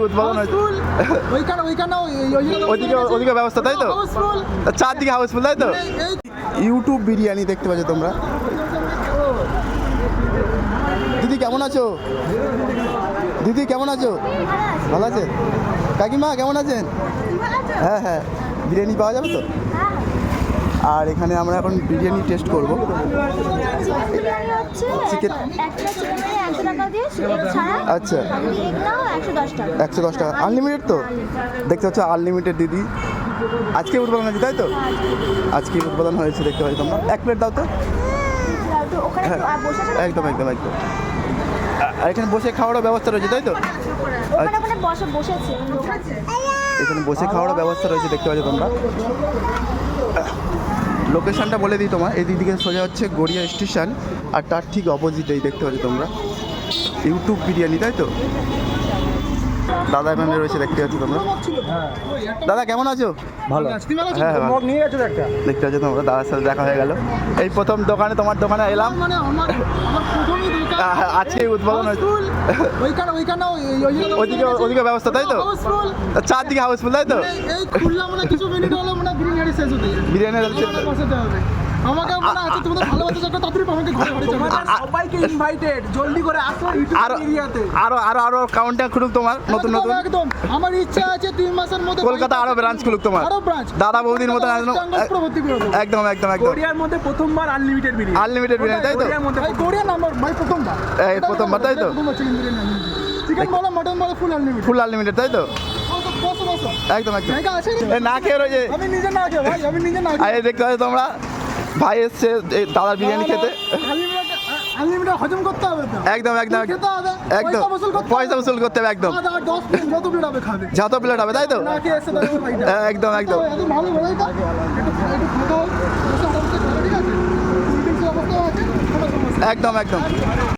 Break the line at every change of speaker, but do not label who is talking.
উদ্বোধন হয়েছে
ওইখানে ওইখানে ওই- ওই জায়গাটা
ওইদিকে ব্যবস্থা তাই তো? চারদিকে হাউসফুল তাই তো? ইউটিউব বিরিয়ানি দেখতে পাচ্ছ তোমরা। দিদি কেমন আছো? দিদি কেমন আছো? ভালো আছে কাকিমা কেমন আছেন? হ্যাঁ হ্যাঁ। বিরিয়ানি পাওয়া যাবে তো? আর এখানে আমরা এখন বিরিয়ানি টেস্ট করব।
চিকেন
আচ্ছা।
এগটাও একশো দশ টাকা।
একশো দশ টাকা। আনলিমিটেড তো? দেখতে পাচ্ছ আনলিমিটেড দিদি। আজকে উদ্বোধন হয়েছে তাই তো? আজকে উদ্বোধন হয়েছে দেখতে পাচ্ছ তোমরা। এক প্লেট দাও তো। হ্যাঁ? একদম একদম একদম। আর এখানে বসে খাওয়ারও ব্যবস্থা রয়েছে তাই তো। এখানে বসে খাওয়ারও ব্যবস্থা রয়েছে দেখতে পাচ্ছ তোমরা। লোকেশনটা বলে দিই তোমার এই দিকে সোজা হচ্ছে গড়িয়া স্টেশন আর তার ঠিক অপোজিটেই দেখতে পাচ্ছ তোমরা। ইউটিউব বিরিয়ানি তাই তো? দাদা এখানে রয়েছে দেখতে পাচ্ছ তোমরা। দাদা কেমন আছো?
ভালো। তুমি ভালো আছো?
হ্যাঁ হ্যাঁ
নিয়ে গেছো একটা।
দেখতে পাচ্ছ তোমরা দাদার সাথে দেখা হয়ে গেল। এই প্রথম দোকানে তোমার দোকানে এলাম।
মানে আমার আমার প্রথমই দোকান
আ- আজকে উদ্বোধন হয়েছে।
Houseful, ওইখানে ওইখানে ওই- ওই জায়গাটা
ওদিকে ওদিকে ব্যবস্থা তাই তো? চারদিকে হাউসফুল তাই তো?
এই- এই খুললা কিছু মিনিট হলো বিরিয়ানি আমাকে বলা আছে তোমাদের ভালোবাসা তাড়াতাড়ি আমাকে ঘরে ঘরে যাও।
সবাইকে ইনভাইটেড জলদি করে আসো ইউটিউব
আরও
এরিয়াতে।
আরও আরও আরও কাউন্টার খুলুক তোমার নতুন নতুন।
একদম। আমার ইচ্ছা আছে তিন মাসের মধ্যে
কলকাতা আরও ব্রাঞ্চ খুলুক তোমার।
আরও ব্রাঞ্চ
দাদা বৌদির মতন একদম একদম একদম একদম।
কোরিয়ার মধ্যে প্রথমবার আনলিমিটেড বিরিয়ানি।
আনলিমিটেড বিরিয়ানি তাই তো?
কোরিয়ার মধ্যে
ভাই নাম্বার ভাই প্রথমবার।
এই প্রথমবার, তাই তো?
চিকেন বলো মটন বলো ফুল আনলিমিটেড
ফুল আনলিমিটেড তাই তো? একদম একদম। না খেয়ে রয়েছে
আমি নিজে না খেয়ে ভাই আমি নিজে না
আর
খেয়ে।
দেখতে পাচ্ছ তোমরা? ভাই এসছে দাদার বিরিয়ানি খেতে।
আনলিমিটেড হজম করতে হবে
একদম একদম। একদম।
পয়সা করতে হবে।
একদম।
প্লেট যত প্লেট হবে
তাই তো?
ভাইটা
একদম একদম। একদম একদম।